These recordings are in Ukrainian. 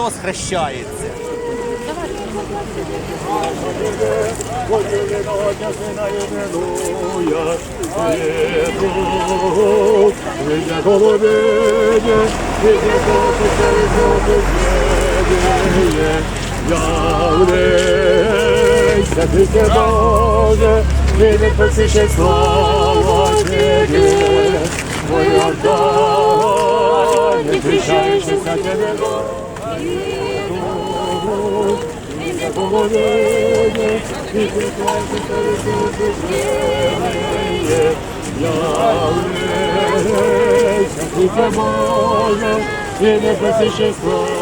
Христос хрещається. Святитель Боже, Він посіще слава Тебе, Твоя дань, кричаючи за Тебе, Боже, і кричаючи Святитель Боже, Він посіще слава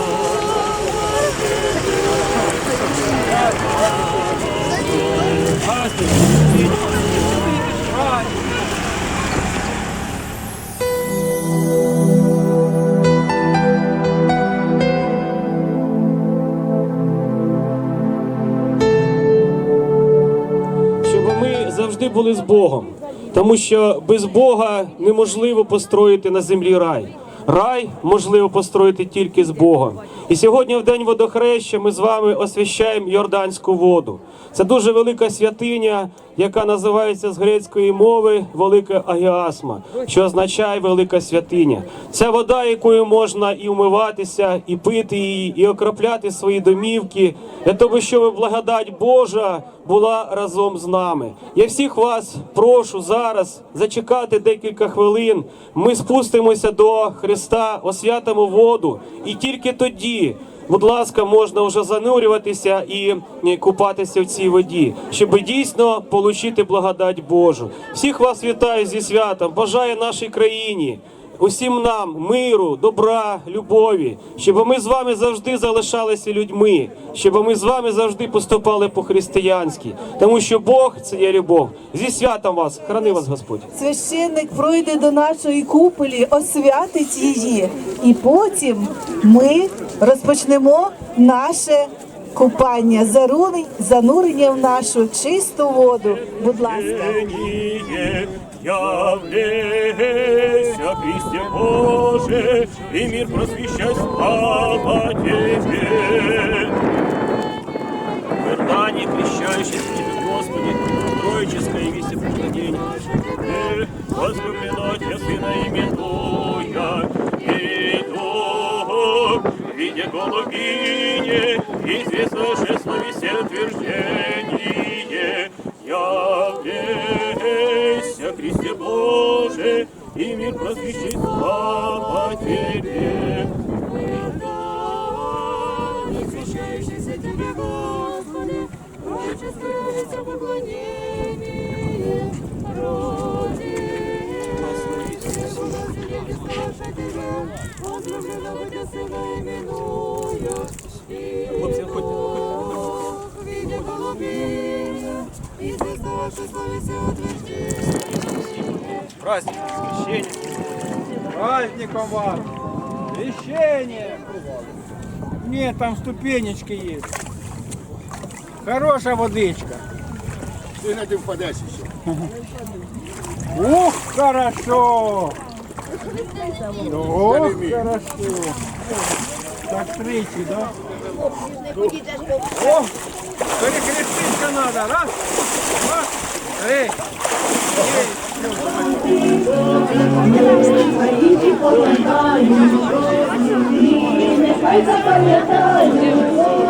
були з Богом, тому що без Бога неможливо построїти на землі рай. Рай можливо построїти тільки з Богом. І сьогодні, в день водохреща, ми з вами освящаємо Йорданську воду. Це дуже велика святиня, яка називається з грецької мови Велика Агіасма, що означає велика святиня. Це вода, якою можна і вмиватися, і пити її, і окропляти свої домівки, для того, щоб благодать Божа була разом з нами. Я всіх вас прошу зараз зачекати декілька хвилин. Ми спустимося до Христа, освятимо воду, і тільки тоді. Будь ласка, можна вже занурюватися і купатися в цій воді, щоб дійсно отримати благодать Божу. Всіх вас вітаю зі святом, бажаю нашій країні, усім нам миру, добра, любові, щоб ми з вами завжди залишалися людьми, щоб ми з вами завжди поступали по-християнськи, тому що Бог це є любов. Зі святом вас, храни вас Господь. Священник пройде до нашої куполі, освятить її, і потім ми розпочнемо наше купання, зару- занурення в нашу чисту воду. Будь ласка. Явлеся, Боже, и мир просвещай, слава Тебе. В Иордании крещающих Тебе, Господи, троическое вести преклонение. Ты, возлюблено Тебя, Сына именуя, и Дух, видя голубине, Сына именуя, и Бог, видя голубиня, и звезда ваша славися утверждение. Праздник крещения. Праздником вас. Крещение. Нет, там ступенечки есть. Хорошая водичка. Ты на этом впадешь еще. Ух, хорошо. Ох, хорошо. Так тричі, да? О, перекреститься надо. Раз, два, три. Нехай запам'ятаю,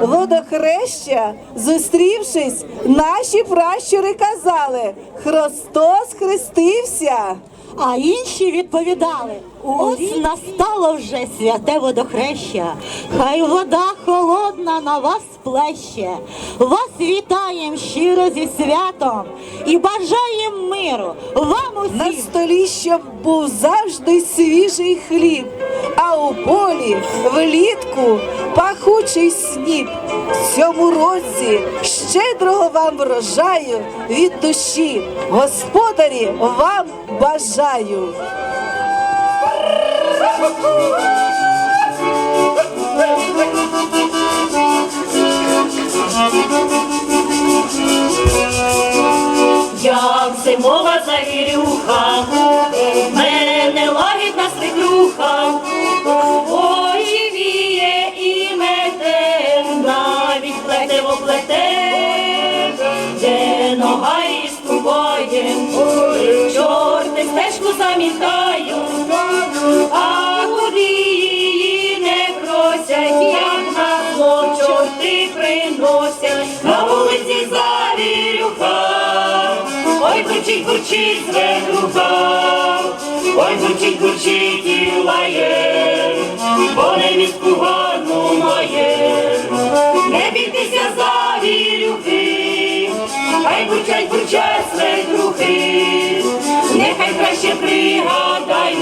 Водохреща, зустрівшись, наші пращури казали: Христос хрестився. А інші відповідали: ось настало вже святе водохреща, хай вода холодна на вас сплеще. Вас вітаєм щиро зі святом і бажаєм миру вам На усім. столі, щоб був завжди свіжий хліб, а у полі влітку пахучий сніп. В цьому році щедрого вам врожаю від душі, господарі вам бажаю. Як зимова завірюха, мене лагідна свекруха, бурчить, бурчить свекруха, ой, бурчить, бурчить і лає, бо невістку гарну має, не бійтеся за вірюхи, хай бурчать, бурчать свекрухи, нехай краще пригадають,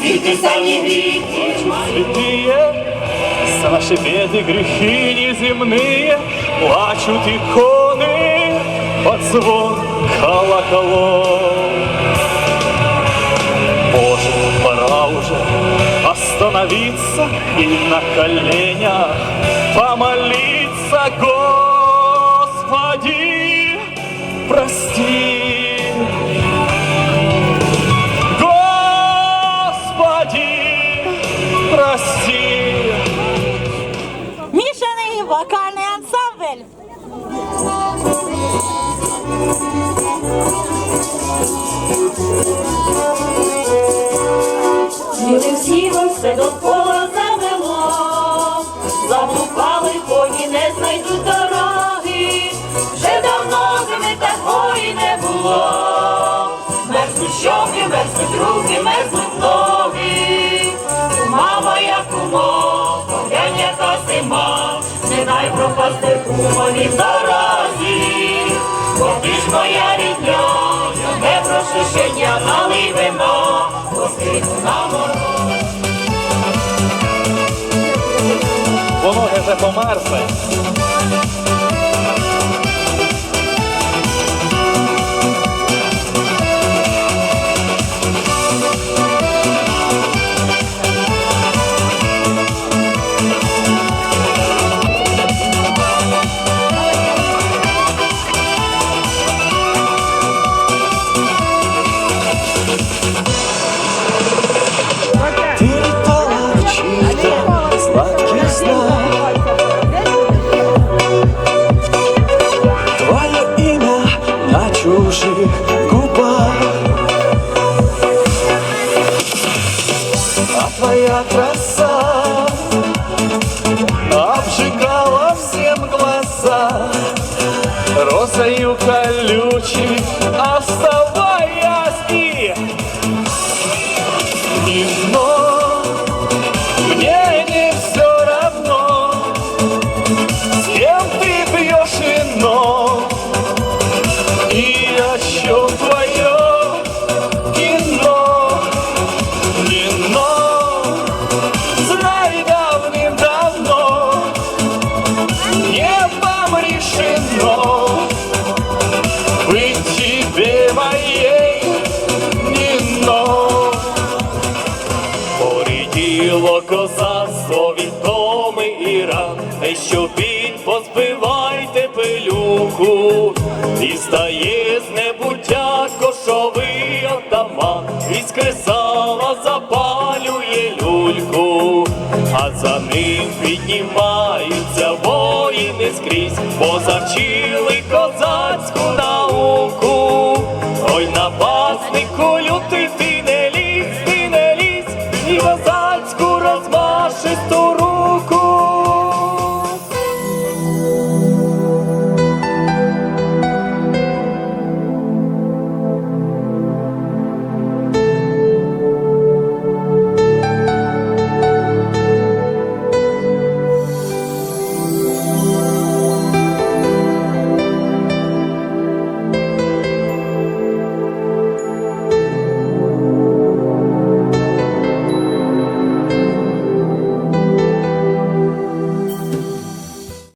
скільки самі гріхи мають. святые, за наши беды, грехи неземные, плачут иконы под звон колоколов. Боже, пора уже остановиться и на коленях помолиться, Господи, прости. Всі все довкола замело, заблукали коні, не знайдуть дороги, вже давно зими такої не було. Мерзнуть щоки, мерзнуть руки, мерзнуть ноги. Мама, як кумо, поглянь, яка зима, не дай пропасти кумові в дорозі, бо ж моя рідня, я прошу щодня, налий вина, на мороз. Воно вже померзле. А твоя краса обжигала всем глаза. Розою колючей оставаясь и и вновь мне не все решено быть тебе моей Нино. Поріділо козацтво відомий Іран, Ей, що під позбивайте пилюку, і стає з небуття кошовий отаман, і скресала запалює люльку, а за ним піднімаються бо